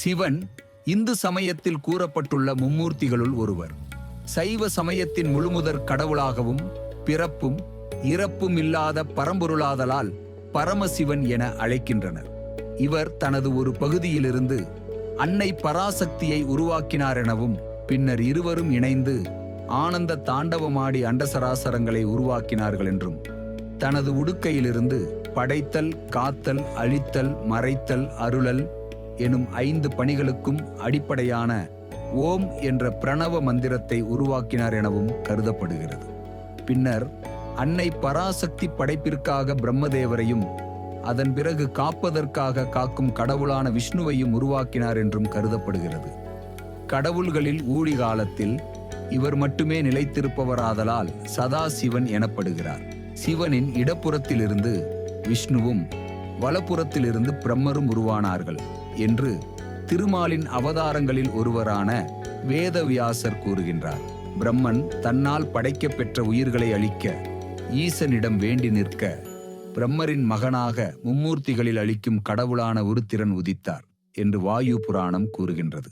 சிவன் இந்து சமயத்தில் கூறப்பட்டுள்ள மும்மூர்த்திகளுள் ஒருவர். சைவ சமயத்தின் முழுமுதற் கடவுளாகவும் பிறப்பும் இறப்பும் இல்லாத பரம்பொருளாதலால் பரமசிவன் என அழைக்கின்றனர். இவர் தனது ஒரு பகுதியிலிருந்து அன்னை பராசக்தியை உருவாக்கினார் எனவும் பின்னர் இருவரும் இணைந்து ஆனந்த தாண்டவமாடி அண்டசராசரங்களை உருவாக்கினார்கள் என்றும் தனது உடுக்கையிலிருந்து படைத்தல் காத்தல் அழித்தல் மறைத்தல் அருளல் எனும் ஐந்து பணிகளுக்கும் அடிப்படையான ஓம் என்ற பிரணவ மந்திரத்தை உருவாக்கினார் எனவும் கருதப்படுகிறது. பின்னர் அன்னை பராசக்தி படைப்பிற்காக பிரம்மதேவரையும் அதன் பிறகு காப்பதற்காக காக்கும் கடவுளான விஷ்ணுவையும் உருவாக்கினார் என்றும் கருதப்படுகிறது. கடவுள்களில் ஊழி காலத்தில் இவர் மட்டுமே நிலைத்திருப்பவராதலால் சதா சிவன் எனப்படுகிறார். சிவனின் இடப்புறத்திலிருந்து விஷ்ணுவும் வலப்புறத்திலிருந்து பிரம்மரும் உருவானார்கள் என்று திருமாலின் அவதாரங்களில் ஒருவரான வேதவியாசர் கூறுகின்றார். பிரம்மன் தன்னால் படைக்கப்பெற்ற உயிர்களை அழிக்க ஈசனிடம் வேண்டி நிற்க பிரம்மரின் மகனாக மும்மூர்த்திகளில் அளிக்கும் கடவுளான ஒரு திறன் உதித்தார் என்று வாயு புராணம் கூறுகின்றது.